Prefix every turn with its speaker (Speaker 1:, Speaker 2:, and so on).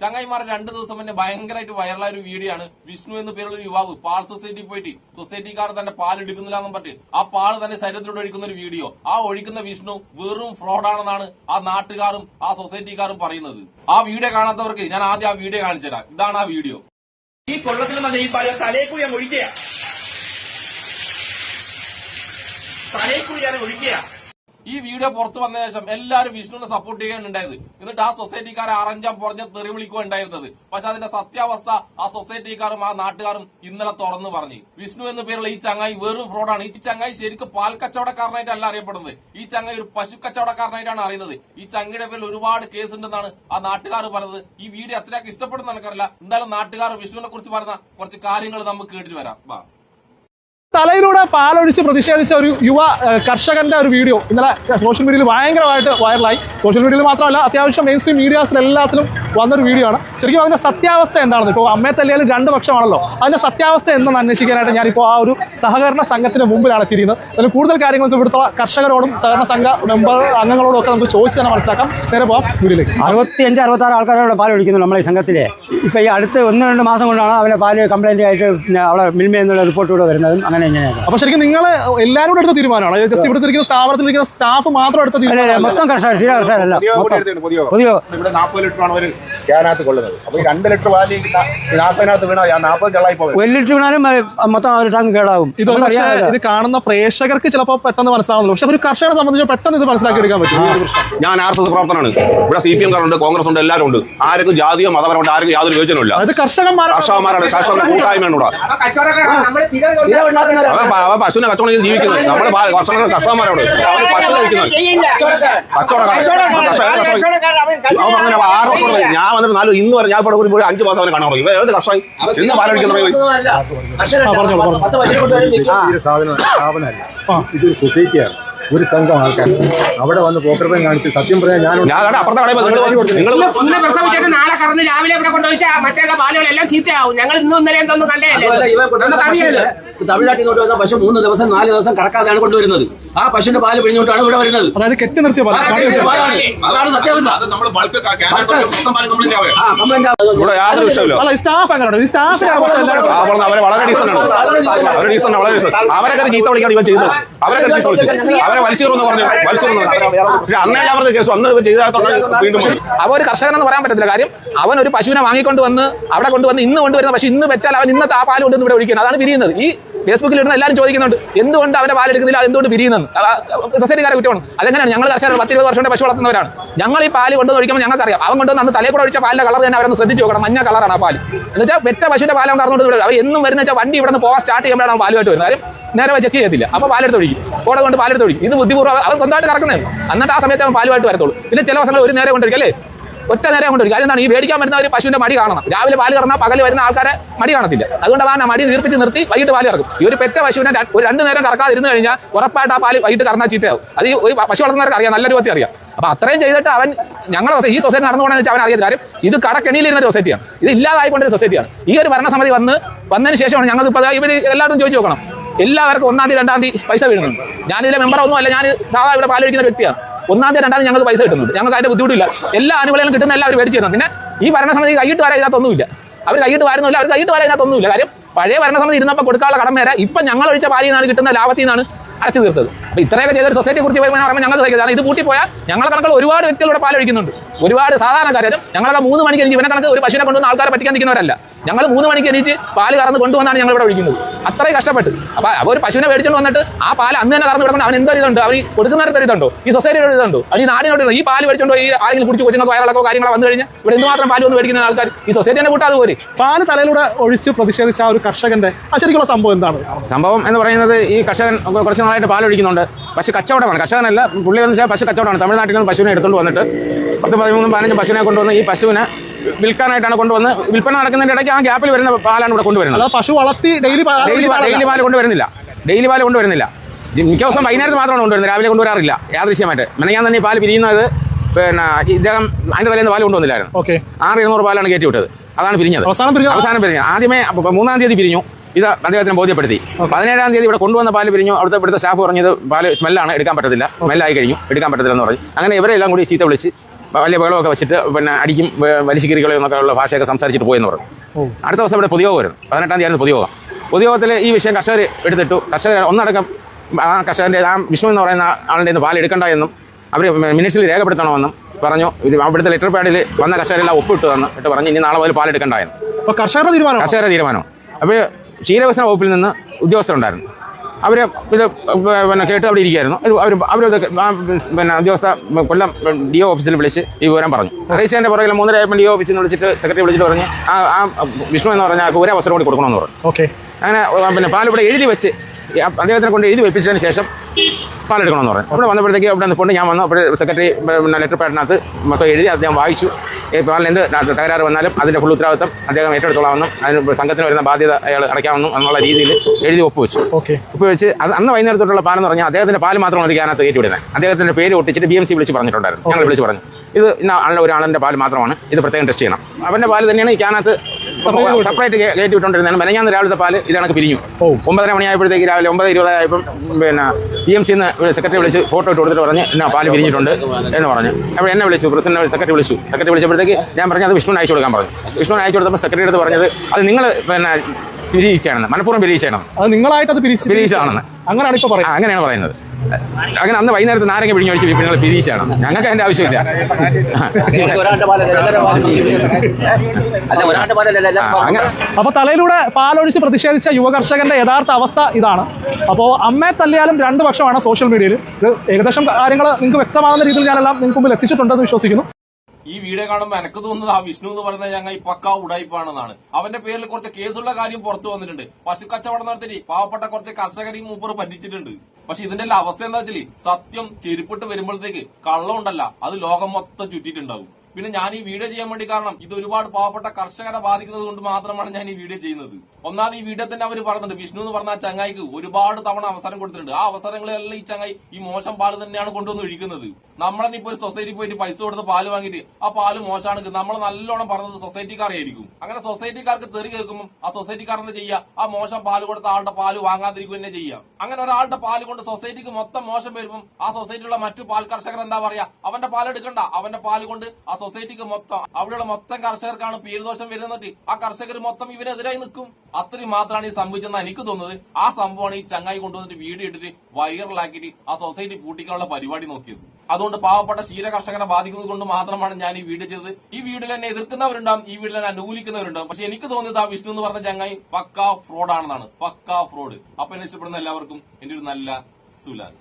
Speaker 1: ചങ്ങായിമാർ രണ്ടു ദിവസം മുന്നേ ഭയങ്കരമായിട്ട് വൈറലായ ഒരു വീഡിയോ ആണ് വിഷ്ണു എന്ന പേരുള്ള ഒരു യുവാവ് പാൽ സൊസൈറ്റി പോയിട്ട് സൊസൈറ്റിക്കാർ തന്റെ പാൽ എടുക്കുന്നില്ല എന്നും പറഞ്ഞ് ആ പാൽ തന്നെ ശരീരത്തിലൂടെ ഒഴിക്കുന്ന ഒരു വീഡിയോ ആ ഒഴിക്കുന്ന വിഷ്ണു വെറും ഫ്രോഡാണെന്നാണ് ആ നാട്ടുകാരും ആ സൊസൈറ്റിക്കാരും പറയുന്നത്. ആ വീഡിയോ കാണാത്തവർക്ക് ഞാൻ ആദ്യം ആ വീഡിയോ കാണിച്ചു തരാം. ഇതാണ് ആ വീഡിയോ
Speaker 2: ഈ കൊള്ളത്തിൽ വന്ന ഈ പാൽ തലയിൽ കൂടി ഒഴിക്കുക. തലയിൽ ഒഴിക്കുക.
Speaker 1: ഈ വീഡിയോ പുറത്തു വന്ന ശേഷം എല്ലാവരും വിഷ്ണുവിനെ സപ്പോർട്ട് ചെയ്യാൻ ഉണ്ടായത്. എന്നിട്ട് ആ സൊസൈറ്റിക്കാരെ അറഞ്ചാൻ പുറഞ്ഞ് തെറി വിളിക്കുക ഉണ്ടായിരുന്നത്. പക്ഷെ അതിന്റെ സത്യാവസ്ഥ ആ സൊസൈറ്റിക്കാരും ആ നാട്ടുകാരും ഇന്നലെ തുറന്നു പറഞ്ഞു. വിഷ്ണു എന്ന പേരുള്ള ഈ ചങ്ങായി വെറും ഫ്രോഡാണ് ഈ ചങ്ങായി ശരിക്കും പാൽ കച്ചവടക്കാരനായിട്ടല്ല അറിയപ്പെടുന്നത്. ഈ ചങ്ങായി ഒരു പശു കച്ചവടക്കാരനായിട്ടാണ് അറിയുന്നത്. ഈ ചങ്ങയുടെ പേരിൽ ഒരുപാട് കേസ് ഉണ്ടെന്നാണ് ആ നാട്ടുകാർ പറഞ്ഞത്. ഈ വീഡിയോ അത്രയൊക്കെ ഇഷ്ടപ്പെടുന്ന എനിക്കറിയില്ല. എന്തായാലും നാട്ടുകാർ വിഷ്ണുവിനെ കുറിച്ച് പറയുന്ന കുറച്ച് കാര്യങ്ങൾ നമുക്ക് കേട്ടിട്ട് വരാം.
Speaker 3: തലയിലൂടെ പാലൊഴിച്ച് പ്രതിഷേധിച്ച ഒരു യുവ കർഷകന്റെ ഒരു വീഡിയോ ഇന്നലെ സോഷ്യൽ മീഡിയയിൽ ഭയങ്കരമായിട്ട് വൈറലായി സോഷ്യൽ മീഡിയയിൽ മാത്രമല്ല അത്യാവശ്യം മെയിൻ സ്ട്രീം മീഡിയാസിൽ എല്ലാത്തിലും വന്നൊരു വീഡിയോ ആണ്. ശരിക്കും അതിന്റെ സത്യാവസ്ഥ എന്താണെന്ന് ഇപ്പോൾ അമ്മയെ തല്ലിയാലും രണ്ട് പക്ഷമാണല്ലോ. അതിന്റെ സത്യാവസ്ഥ എന്തെന്ന് അന്വേഷിക്കാനായിട്ട് ഞാനിപ്പോൾ ആ ഒരു സഹകരണ സംഘത്തിന്റെ മുമ്പിലാണ് എത്തിയിരിക്കുന്നത്. അതിൽ കൂടുതൽ കാര്യങ്ങൾക്ക് ഇവിടുത്തെ കർഷകരോടും സഹകരണ സംഘ മെമ്പർ അംഗങ്ങളോടും ഒക്കെ നമുക്ക് ചോദിച്ച് തന്നെ മനസ്സിലാക്കാം. നേരെ പോകാം വീഡിയോയിലേക്ക്
Speaker 4: അറുപത്തിയഞ്ച് അറുപത്താറ് ആൾക്കാരോട് പാൽ ഒഴിക്കുന്നു നമ്മളെ ഈ സംഘത്തിലെ. ഇപ്പം ഈ അടുത്ത് ഒന്ന് രണ്ട് മാസം കൊണ്ടാണ് അവനെ പാൽ കംപ്ലൈന്റ് ആയിട്ട് പിന്നെ അവളെ മിൽമ എന്നുള്ള റിപ്പോർട്ട് കൂടെ വരുന്നതും അങ്ങനെ ഇങ്ങനെയാണ്
Speaker 3: അപ്പോൾ ശരിക്കും നിങ്ങൾ എല്ലാവരും കൂടെ എടുത്ത തീരുമാനമാണ്? ജസ്റ്റ് ഇവിടുത്തെ ഇരിക്കുന്ന സ്ഥാപനത്തിലിരിക്കുന്ന സ്റ്റാഫ് മാത്രം എടുത്ത തീരുമാനം
Speaker 4: മൊത്തം കർഷകർ തീരെ കർഷകരല്ല.
Speaker 5: പുതിയ
Speaker 4: മൊത്തം.
Speaker 5: പുതിയ ക്യാനകത്ത് കൊള്ളുന്നത്. അപ്പോൾ ഈ രണ്ട് ലിറ്റർ പാൽ നാൽപ്പതിനകത്ത് വീണാൽ ആ നാൽപ്പത് ചെള്ളായി പോകും
Speaker 4: ഒരു ലിറ്റർ വീണാലും മൊത്തം ഒരു ടാങ്ക് കേടാവും.
Speaker 3: ഇത് ഇത് കാണുന്ന പ്രേക്ഷകർക്ക് ചിലപ്പോൾ പെട്ടെന്ന് മനസ്സിലാവുന്നില്ല പക്ഷെ ഒരു കർഷകരെ സംബന്ധിച്ച് പെട്ടെന്ന് ഇത് മനസ്സിലാക്കി എടുക്കാൻ പറ്റും
Speaker 6: ഞാൻ ആർ എസ് എസ് പ്രവർത്തനമാണ്. ഇവിടെ സി പി എം കാരുണ്ട് കോൺഗ്രസ് ഉണ്ട് എല്ലാവരും ഉണ്ട് ആർക്കും ജാതിയോ മതപരമുണ്ട് ആർക്കും യാതൊരു വിവേചനമില്ല
Speaker 3: അത് കർഷകന്മാരെ
Speaker 6: കർഷകന്മാരാണ് കർഷകരുടെ കൂട്ടായ്മയാണ് ഇവിടെ പശുവിനെ കച്ചവടം ചെയ്ത് ജീവിക്കുന്നത്. നമ്മുടെ കർഷകർ കർഷകന്മാരോട് പശു കഴിക്കുന്നത്. കച്ചവടക്കാരൻ അവൻ പറഞ്ഞ ആറ് വർഷം ഞാൻ വന്നിട്ട് നാല് ഇന്ന് വരെ ഞാൻ ഇവിടെ കൂടി പോയി അഞ്ച് മാസം അവനെ കാണാൻ തുടങ്ങി. ഏത് കഷ്ടമായി ഇന്ന് പാലടിക്കുന്ന
Speaker 5: ഇതൊരു സൊസൈറ്റിയാണ്. ഒരു സംഘം ആൾക്കാർ. അവിടെ വന്ന് പോക്കർപ്പം കാണിച്ച് സത്യം പറയാൻ ഞാൻ
Speaker 6: ഞാൻ അപ്പുറത്തെ കടയിൽ നിങ്ങൾ നിങ്ങൾ
Speaker 2: ഇന്ന് പ്രസവിച്ചിട്ട് നാളെ കറന്ന് രാവിലെ ഇവിടെ കൊണ്ടുപോയിച്ചാ മറ്റേ ബാലുകളെല്ലാം ചീത്തയാവും. ഞങ്ങൾ ഇന്നും ഇന്നലെ എന്തൊന്നും കണ്ടേ
Speaker 7: തമിഴ്നാട്ടിൽ നിന്ന് വന്ന പക്ഷെ മൂന്ന് ദിവസം നാല് ദിവസം കറക്കാതെയാണ് കൊണ്ടുവരുന്നത്. ആ പശുവിന്റെ പാൽ പിഴിഞ്ഞുകൊണ്ടാണ് ഇവിടെ വരുന്നത്.
Speaker 3: അതായത് കെട്ടി നിർത്തിയ.
Speaker 7: അതാണ് സത്യാവസ്ഥ
Speaker 3: സ്റ്റാഫ്
Speaker 6: ആ പറഞ്ഞ അവരെ വളരെ ഡീസന്റ് ആണ്. അവരെ ഡീസന്റ് വളരെ ഡീസന്റ് അവരൊക്കെ ചീത്ത വിളിക്കാണ് ഇവൻ ചെയ്തത് അവരൊക്കെ ചീത്ത വിളിച്ചു അവരെ വലിച്ചേറുന്നു പറഞ്ഞു വലിച്ചേറുന്നു പക്ഷെ അന്നേ അവരുടെ കേസ് അന്ന് ഇവർ ചെയ്താൽ വീണ്ടും
Speaker 8: അവ ഒരു കർഷകനെന്ന് പറയാൻ പറ്റത്തില്ല കാര്യം. അവൻ ഒരു പശുവിനെ വാങ്ങിക്കൊണ്ട് വന്ന് അവിടെ കൊണ്ടുവന്ന് ഇന്ന് കൊണ്ടുവരുന്ന പക്ഷേ ഇന്ന് വെറ്റാൽ അവൻ ഇന്നത്തെ ആ പാൽ കൊണ്ടുവന്ന് ഇവിടെ ഒഴിക്കുന്നത് അതാണ് പിരിയുന്നത്. ഈ ഫേസ്ബുക്കിൽ ഇടുന്ന എല്ലാവരും ചോദിക്കുന്നുണ്ട്. എന്തുകൊണ്ട് അവന്റെ പാലെടുക്കുന്നില്ല എന്തുകൊണ്ട് എന്തുകൊണ്ട് പിരിയുന്നത് സൊസൈറ്റിക്കാരെ കുറ്റമാണ് അതെങ്ങനെയാണ്? ഞങ്ങൾ കർഷകർ പത്ത് ഇരുപത് വർഷം പശു വളർത്തുന്നവരാണ്. ഞങ്ങൾ ഈ പാൽ കൊണ്ടുവന്ന് ഒഴിക്കുമ്പോൾ ഞങ്ങൾക്കറിയാം. അവൻ കൊണ്ടുവന്ന് അന്ന് തലയിൽ കൂടെ ഒഴിച്ച പാലിന്റെ കളർ തന്നെ അവരൊന്ന് ശ്രദ്ധിച്ച് നോക്കണം. മഞ്ഞ കളറാണ് ആ പാൽ. എന്ന് വെച്ചാൽ വെറ്റ പശുവിന്റെ പാലം കറന്നുകൊണ്ട് ഇവിടെ അവർ എന്നും വരുന്ന വെച്ചാൽ വണ്ടി ഇവിടെ പോകാൻ സ്റ്റാർട്ട് ചെയ്യുമ്പോഴാണ് പാലുമായിട്ട് വരുന്നത് കാര്യം നേരെ ചെക്ക് ചെയ്യത്തില്ല. അപ്പോൾ പാലെടുത്ത് ഒഴിക്കും. കൂടെ കൊണ്ട് പാലെടുത്ത് ഒഴിക്കും. ഇത് ബുദ്ധിപൂർവം അവൻ സ്വന്തമായിട്ട് കറക്കുന്നതാണ് എന്നിട്ട് ആ സമയത്ത് അവൻ പാലുമായിട്ട് വരത്തുള്ളൂ. പിന്നെ ചില ദിവസങ്ങൾ ഒരു നേരെ കൊണ്ടിരിക്കും അല്ലേ? ഒറ്റ നേരം കൊണ്ട് കാര്യം എന്താണ്? ഈ മേടിക്കാൻ വരുന്ന ഒരു പശുവിന്റെ മടി കാണണം. രാവിലെ പാൽ കറന്നാൽ പകൽ വരുന്ന ആൾക്കാരെ മടി കാണത്തില്ല. അതുകൊണ്ട് ആ മടി നീർപ്പിച്ച് നിർത്തി വൈകിട്ട് പാൽ കറക്കും. ഈ ഒരു പെറ്റ പശുവിനെ ഒരു രണ്ട് നേരം കറക്കാതിരുന്ന് കഴിഞ്ഞാൽ ഉറപ്പായിട്ട് ആ പാൽ വൈകിട്ട് കറന്നാൽ ചീത്തയാവും. അത് ഈ ഒരു പശു വളർത്തുന്നവർക്ക് അറിയാം നല്ല രൂപത്തിൽ അറിയാം. അപ്പൊ അത്രയും ചെയ്തിട്ട് അവൻ ഞങ്ങളുടെ ഈ സൊസൈറ്റി നടന്നുകൊണ്ടെന്ന് വെച്ചാൽ അവൻ അറിയാത്ത കാര്യം ഇത് കടക്കെണിയിലിരുന്ന ഒരു സൊസൈറ്റിയാണ് ഇത് ഇല്ലാതായിക്കൊണ്ടൊരു സൊസൈറ്റിയാണ് ഈ ഒരു ഭരണസമിതി വന്ന് വന്നതിന് ശേഷമാണ് ഞങ്ങൾക്ക് ഇപ്പോൾ ഇവർ എല്ലാവരും ചോദിച്ചു നോക്കണം. എല്ലാവർക്കും ഒന്നാം തീയതി രണ്ടാം തീയതി പൈസ വീഴുന്നുണ്ട്. ഞാനിതിലെ മെമ്പർ ഒന്നും അല്ല ഞാൻ സാധാ ഇവിടെ പാലൊഴിക്കുന്ന വ്യക്തിയാണ്. ഒന്നാം തീയതി രണ്ടാം ഞങ്ങൾക്ക് പൈസ കിട്ടുന്നത് ഞങ്ങൾക്ക് അതിന്റെ ബുദ്ധിമുട്ടില്ല. എല്ലാ ആനുകൂല്യങ്ങളും കിട്ടുന്ന എല്ലാവരും മേടിച്ചു തരുന്നത് പിന്നെ ഈ ഭരണസമിതി കൈയിട്ട് വരാൻ ഇതിനകത്തൊന്നുമില്ല അവർ കൈയിട്ട് വരുന്നില്ല. അവർ കൈയിട്ട് വരാൻ ഇതിനകത്തൊന്നുമില്ല കാര്യം പഴയ ഭരണസമിതി ഇരുന്നപ്പോൾ കൊടുക്കാനുള്ള കടം വരെ ഇപ്പം ഞങ്ങൾ ഒഴിച്ച പാലിൽ നിന്നാണ് കിട്ടുന്ന ലാഭത്തിൽ നിന്നാണ് അടച്ചു തീർത്തത്. അപ്പൊ ഇത്രയൊക്കെ ചെയ്തൊരു സൊസൈറ്റിയെ കുറിച്ച് പറയുമ്പോൾ ഞങ്ങൾക്ക് സഹിക്കുന്നത് ഇത് കൂട്ടിപ്പോയാൽ ഞങ്ങളെ കണക്കുള്ള ഒരുപാട് വ്യക്തികളുടെ പാൽ ഒഴിക്കുന്നുണ്ട് ഒരുപാട് സാധാരണക്കാരും ഞങ്ങളൊക്കെ മൂന്ന് മണിക്ക് എനിക്ക് ഇവനെ കണക്ക് ഒരു പശുവിനെ കൊണ്ടുവന്ന ആൾക്കാരെ പറ്റിക്കാൻ നിൽക്കുന്നവരല്ല. ഞങ്ങൾ മൂന്ന് മണിക്ക് എനിക്ക് പാൽ കറന്ന് കൊണ്ടുവന്നാണ് ഞങ്ങൾ ഇവിടെ ഒഴിക്കുന്നത്. അത്രയും കഷ്ടപ്പെട്ട്. അപ്പൊ അവ ഒരു പശുവിനെ മേടിച്ചുകൊണ്ട് വന്നിട്ട് ആ പാൽ അന്ന് തന്നെ കറന്ന് കിടക്കണം അവൻ എന്തൊരു ഇതുണ്ട്. അവർ കൊടുക്കുന്നവർക്ക് ഇതുണ്ടോ? ഈ സൊസൈറ്റിയുടെ ഇതുണ്ടോ? അവർ ഈ നാടിനോട്? ഈ പാൽ മേടിച്ചുകൊണ്ട് ഈ ആരെങ്കിലും കുടിച്ച് കൊച്ചുങ്ങൾക്ക് വയറിളക്കോ കാര്യങ്ങളോ വന്നു കഴിഞ്ഞാൽ ഇവിടെ എന്തുമാത്രം പാൽ വന്ന് മേടിക്കുന്ന ആൾക്കാർ ഈ സൊസൈറ്റി തന്നെ കൂട്ടാതെ പോരെ.
Speaker 3: പാൽ തലയിലൂടെ ഒഴിച്ച് പ്രതിഷേധിച്ച ആ ഒരു കർഷകന്റെ അച്ചടിക്കുള്ള ശരിക്കുള്ള സംഭവം എന്താണ്?
Speaker 6: സംഭവം എന്ന് പറയുന്നത് ഈ കർഷകൻ കുറച്ച് നാളായിട്ട് പാൽ ഒഴിക്കുന്നുണ്ട്. പശു കച്ചവടമാണ്. കർഷകനല്ല പുള്ളി എന്ന് വെച്ചാൽ പശു കച്ചവടമാണ്. തമിഴ്നാട്ടിൽ നിന്ന് പശുവിനെ എടുത്തുകൊണ്ട് വന്നിട്ട് പത്ത് പതിമൂന്നും പതിനഞ്ചും പശുവിനെ കൊണ്ടുവന്ന് ഈ പശുവിനെ വിൽക്കാനായിട്ടാണ് കൊണ്ടുവന്ന് വിൽപ്പന നടക്കുന്നതിന്റെ ഇടയ്ക്ക് ആ ഗ്യാപ്പിൽ വരുന്ന പാലാണ് ഇവിടെ കൊണ്ടുവരുന്നത്.
Speaker 3: പശു വളർത്തി ഡെയിലി
Speaker 6: ഡെയിലി ഡെയിലി പാൽ കൊണ്ടുവരുന്നില്ല. ഡെയിലി പാൽ കൊണ്ടുവരുന്നില്ല. മിക്ക ദിവസം വൈകുന്നേരത്ത് മാത്രമാണ് കൊണ്ടുവരുന്നത്. രാവിലെ കൊണ്ടുവരാറില്ല. യാദൃശ്യമായിട്ട്. ഞാൻ തന്നെ പാൽ പിരിയുന്നത് പിന്നെ ഇദ്ദേഹം അതിന്റെ തലേന്ന് പാൽ കൊണ്ടുവന്നില്ലായിരുന്നു.
Speaker 3: ഓക്കെ.
Speaker 6: ആറ് ഇരുന്നൂറ് പാലാണ് കയറ്റി വിട്ടത് അതാണ് പിരിഞ്ഞത്.
Speaker 3: അവസാനം പിരിഞ്ഞത്?
Speaker 6: പിരിഞ്ഞു. ആദ്യമേ മൂന്നാം തീയതി പിരിഞ്ഞു. ഇത് അദ്ദേഹത്തിന് ബോധ്യപ്പെടുത്തി. പതിനേഴാം തീയതി ഇവിടെ കൊണ്ടുവന്ന പാൽ പിരിഞ്ഞു. അവിടുത്തെ ഇവിടുത്തെ സ്റ്റാഫ് പറഞ്ഞത് പാൽ സ്മെല്ലാണ് എടുക്കാൻ പറ്റത്തില്ല. സ്മെല്ലായി കഴിഞ്ഞു. എടുക്കാൻ പറ്റത്തില്ല എന്ന് പറഞ്ഞു. അങ്ങനെ ഇവരെല്ലാം കൂടി ചീത്ത വിളിച്ച് വലിയ വേളമൊക്കെ വെച്ചിട്ട് പിന്നെ അടിക്കും വലിച്ചു കീറികളോ എന്നൊക്കെ ഉള്ള ഭാഷയൊക്കെ സംസാരിച്ചിട്ട് പോയെന്ന് പറഞ്ഞു. അടുത്ത ദിവസം ഇവിടെ പൊതുയോഗം വരുന്നു. പതിനെട്ടാം തീയതി പൊതുയോഗം. പൊതുയോഗത്തിൽ ഈ വിഷയം കർഷകർ എടുത്തിട്ടു. കർഷകർ ഒന്നടക്കം ആ കർഷകന്റെ ആ വിഷ്ണു എന്ന് പറയുന്ന ആളുടെ നിന്ന് പാൽ എടുക്കണ്ട എന്നും അവർ മിനിറ്റ്സിൽ രേഖപ്പെടുത്തണമെന്നും പറഞ്ഞു. അവിടുത്തെ ലെറ്റർ പാഡിൽ വന്ന കർഷകരെല്ലാം ഒപ്പിട്ട് തന്നു. ഇട്ട് പറഞ്ഞു ഇനി നാളെ മുതൽ പാൽ എടുക്കണ്ടായെന്ന്
Speaker 3: അപ്പോൾ കർഷകരുടെ തീരുമാനം
Speaker 6: കർഷകരുടെ തീരുമാനം അപ്പോൾ ക്ഷീരവികസന വകുപ്പിൽ നിന്ന് ഉദ്യോഗസ്ഥരുണ്ടായിരുന്നു. അവർ ഇത് പിന്നെ കേട്ട് അവിടെ ഇരിക്കുകയായിരുന്നു അവർ അവരത് പിന്നെ ഉദ്യോഗസ്ഥ കൊല്ലം ഡി ഒ ഓഫീസിൽ വിളിച്ച് ഈ വിവരം പറഞ്ഞു. അറിയിച്ചതിന്റെ പുറകിൽ മൂന്നര ആയപ്പോൾ ഡി ഒ ഓഫീസിൽ വിളിച്ചിട്ട് സെക്രട്ടറി വിളിച്ചിട്ട് പറഞ്ഞ് ആ ആ വിഷ്ണു എന്ന് പറഞ്ഞാൽ ഒരു അവസരം കൂടി കൊടുക്കണമെന്ന് പറഞ്ഞു.
Speaker 3: ഓക്കെ.
Speaker 6: അങ്ങനെ പിന്നെ പാൽ ഇവിടെ എഴുതി വെച്ച് അദ്ദേഹത്തിനെ കൊണ്ട് എഴുതി വെപ്പിച്ചതിന് ശേഷം പാലെടുക്കണമെന്ന് പറഞ്ഞു. ഇവിടെ വന്നപ്പോഴത്തേക്ക് ഇവിടെ കൊണ്ട് ഞാൻ വന്നു. അപ്പോൾ സെക്രട്ടറി പിന്നെ ലെറ്റർ പാഡിനകത്ത് മൊത്തം എഴുതി അദ്ദേഹം വായിച്ചു. പാലിന് എന്ത് തകരാറ് വന്നാലും അതിന്റെ ഫുൾ ഉത്തരവാദിത്തം അദ്ദേഹം ഏറ്റെടുത്തോളാമെന്നും അതിന് സംഘത്തിന് വരുന്ന ബാധ്യത അയാൾ അടയ്ക്കാമെന്നും എന്നുള്ള രീതിയിൽ എഴുതി ഒപ്പുവെച്ചു.
Speaker 3: ഓക്കെ.
Speaker 6: ഒപ്പുവെച്ച് അത് അന്ന് വൈകുന്നേരം തൊട്ടുള്ള പാലെന്ന് പറഞ്ഞാൽ അദ്ദേഹത്തിന്റെ പാൽ മാത്രമാണ് ഒരു ക്യാനകത്ത് കയറ്റി വിടുന്നത് അദ്ദേഹത്തിന്റെ പേര് ഒട്ടിച്ചിട്ട് ബി എം സി വിളിച്ച് പറഞ്ഞിട്ടുണ്ടായിരുന്നു. ഞങ്ങൾ വിളിച്ച് പറഞ്ഞു. ഇത് ഇന്ന ഒരാളിന്റെ പാൽ മാത്രമാണ്. ഇത് പ്രത്യേകം ടെസ്റ്റ് ചെയ്യണം. അവന്റെ പാൽ തന്നെയാണ് ഈ ക്യാനകത്ത് സെപ്പറേറ്റ് കയറ്റി വിട്ടുകൊണ്ടിരുന്നത് മെനഞ്ഞാന്ന് രാവിലത്തെ പാൽ ഇത് കണക്ക് പിരിഞ്ഞു. ഒമ്പതര മണിയായപ്പോഴത്തേക്ക് രാവിലെ ഒമ്പത് ഇരുപതായപ്പം പിന്നെ ബി എം സിന്ന് സെക്രട്ടറി വിളിച്ച് ഫോട്ടോ ഇട്ട് കൊടുത്തിട്ട് പറഞ്ഞ് എന്നാ പാൽ പിരിഞ്ഞിട്ടുണ്ട് എന്ന് പറഞ്ഞു. അപ്പോൾ എന്നെ വിളിച്ചു പ്രസിഡന്റ് സെക്രട്ടറി വിളിച്ചു. സെക്രട്ടറി വിളിച്ചപ്പോഴത്തേക്ക് ഞാൻ പറഞ്ഞത് അത് വിഷ്ണുവിന് അയച്ചു കൊടുക്കാൻ പറഞ്ഞു. വിഷ്ണുവിന് അയച്ചു കൊടുത്തപ്പോൾ സെക്രട്ടറി അടുത്ത് പറഞ്ഞത് അത് നിങ്ങൾ പിന്നെ പിരിയിച്ചാണെന്ന് മനഃപൂർവം പിരിയിച്ചാണെന്ന്
Speaker 3: അത് നിങ്ങളായിട്ട് അത് പിരിച്ച്
Speaker 6: പിരിയിച്ചതാണെന്ന്
Speaker 3: അങ്ങനെയാണ്
Speaker 6: ഇപ്പോൾ
Speaker 3: പറയുന്നത്.
Speaker 6: അങ്ങനെയാണ് പറയുന്നത്. അങ്ങനെ അന്ന് വൈകുന്നേരത്ത് നാരങ്ങ പിഴിഞ്ഞൊഴിച്ച് നിങ്ങൾ പിരിയിച്ചാണ് ഞങ്ങൾക്ക് അതിന്റെ ആവശ്യമില്ല.
Speaker 3: അപ്പൊ തലയിലൂടെ പാലൊഴിച്ച് പ്രതിഷേധിച്ച യുവകർഷകന്റെ യഥാർത്ഥ അവസ്ഥ ഇതാണ്. അപ്പോൾ അമ്മയെ തല്ലിയാലും രണ്ട് പക്ഷമാണ് സോഷ്യൽ മീഡിയയിൽ. ഇത് ഏകദേശം കാര്യങ്ങൾ നിങ്ങൾക്ക് വ്യക്തമാകുന്ന രീതിയിൽ ഞാനെല്ലാം നിങ്ങൾക്ക് മുമ്പിൽ എത്തിച്ചിട്ടുണ്ടെന്ന് വിശ്വസിക്കുന്നു.
Speaker 1: ഈ വീഡിയോ കാണുമ്പോൾ എനിക്ക് തോന്നുന്നത് ആ വിഷ്ണു എന്ന് പറയുന്നത് ഞങ്ങൾ ഈ പക്ക ഉടായ്പാണെന്നാണ് അവന്റെ പേരിൽ കുറച്ച് കേസുള്ള കാര്യം പുറത്തു വന്നിട്ടുണ്ട്. പശു കച്ചവടം നടത്തി പാവപ്പെട്ട കുറച്ച് കർഷകരെയും മൂപ്പർ പറ്റിച്ചിട്ടുണ്ട്. പക്ഷെ ഇതിന്റെ അവസ്ഥ എന്താ വെച്ചാൽ സത്യം ചെരുപ്പിട്ട് വരുമ്പോഴത്തേക്ക് കള്ളം ഉണ്ടല്ല അത് ലോകം മൊത്തം ചുറ്റിയിട്ടുണ്ടാവും. പിന്നെ ഞാൻ ഈ വീഡിയോ ചെയ്യാൻ വേണ്ടി കാരണം ഇത് ഒരുപാട് പാവപ്പെട്ട കർഷകരെ ബാധിക്കുന്നത് കൊണ്ട് മാത്രമാണ് ഞാൻ ഈ വീഡിയോ ചെയ്യുന്നത്. ഒന്നാമത് ഈ വീഡിയോ തന്നെ അവർ പറഞ്ഞിട്ടുണ്ട് വിഷ്ണു എന്ന് പറഞ്ഞ ചങ്ങായിക്ക് ഒരുപാട് തവണ അവസരം കൊടുത്തിട്ടുണ്ട്. ആ അവസരങ്ങളിലെല്ലാം ഈ ചങ്ങായി ഈ മോശം പാൽ തന്നെയാണ് കൊണ്ടുവന്ന് ഒഴിക്കുന്നത്. നമ്മളെ ഇപ്പോൾ ഒരു സൊസൈറ്റി പോയിട്ട് പൈസ കൊടുത്ത് പാൽ വാങ്ങിയിട്ട് ആ പാൽ മോശമാണ് നമ്മൾ നല്ലോണം പറഞ്ഞത് സൊസൈറ്റിക്കാരായിരിക്കും അങ്ങനെ സൊസൈറ്റിക്കാർക്ക് തെറി കേൾക്കുമ്പോൾ ആ സൊസൈറ്റിക്കാർ എന്താ ചെയ്യുക ആ മോശം പാൽ കൊടുത്ത ആളുടെ പാൽ വാങ്ങാതിരിക്കുക തന്നെ ചെയ്യാം. അങ്ങനെ ഒരാളുടെ പാൽ കൊണ്ട് സൊസൈറ്റിക്ക് മൊത്തം മോശം വരുമ്പോൾ ആ സൊസൈറ്റിയിലുള്ള മറ്റു പാൽ കർഷകർ എന്താ പറയാ? അവന്റെ പാൽ എടുക്കണ്ട. അവന്റെ പാൽ കൊണ്ട് ആ സൊസൈറ്റിക്ക് മൊത്തം അവിടെയുള്ള മൊത്തം കർഷകർക്കാണ് പേരുദോഷം വരുന്നത് ആ കർഷകർ മൊത്തം ഇവരെതിരായി നിൽക്കും. അത്രയും മാത്രമാണ് ഈ സംഭവിച്ചെന്ന് എനിക്ക് തോന്നുന്നത്. ആ സംഭവമാണ് ഈ ചങ്ങായി കൊണ്ടുവന്നിട്ട് വീഡിയോ എടുത്തിട്ട് വൈറലാക്കിയിട്ട് ആ സൊസൈറ്റി പൂട്ടിക്കാനുള്ള പരിപാടി നോക്കിയത്. അതുകൊണ്ട് പാവപ്പെട്ട ക്ഷീര കർഷകനെ ബാധിക്കുന്നത് കൊണ്ട് മാത്രമാണ് ഞാൻ ഈ വീഡിയോ ചെയ്തത്. ഈ വീഡിയോയിൽ എന്നെ എതിർക്കുന്നവരുണ്ടാവും ഈ വീഡിയോയിൽ എന്നെ അനുകൂലിക്കുന്നവരുണ്ടാവും. പക്ഷെ എനിക്ക് തോന്നിയത് ആ വിഷ്ണു എന്ന് പറഞ്ഞ ചങ്ങായി പക്ക ഫ്രോഡ് ആണെന്നാണ് പക്ക ഫ്രോഡ്. അപ്പൊ എന്നെ ഇഷ്ടപ്പെടുന്ന എല്ലാവർക്കും എന്റെ ഒരു നല്ല സുലാൻ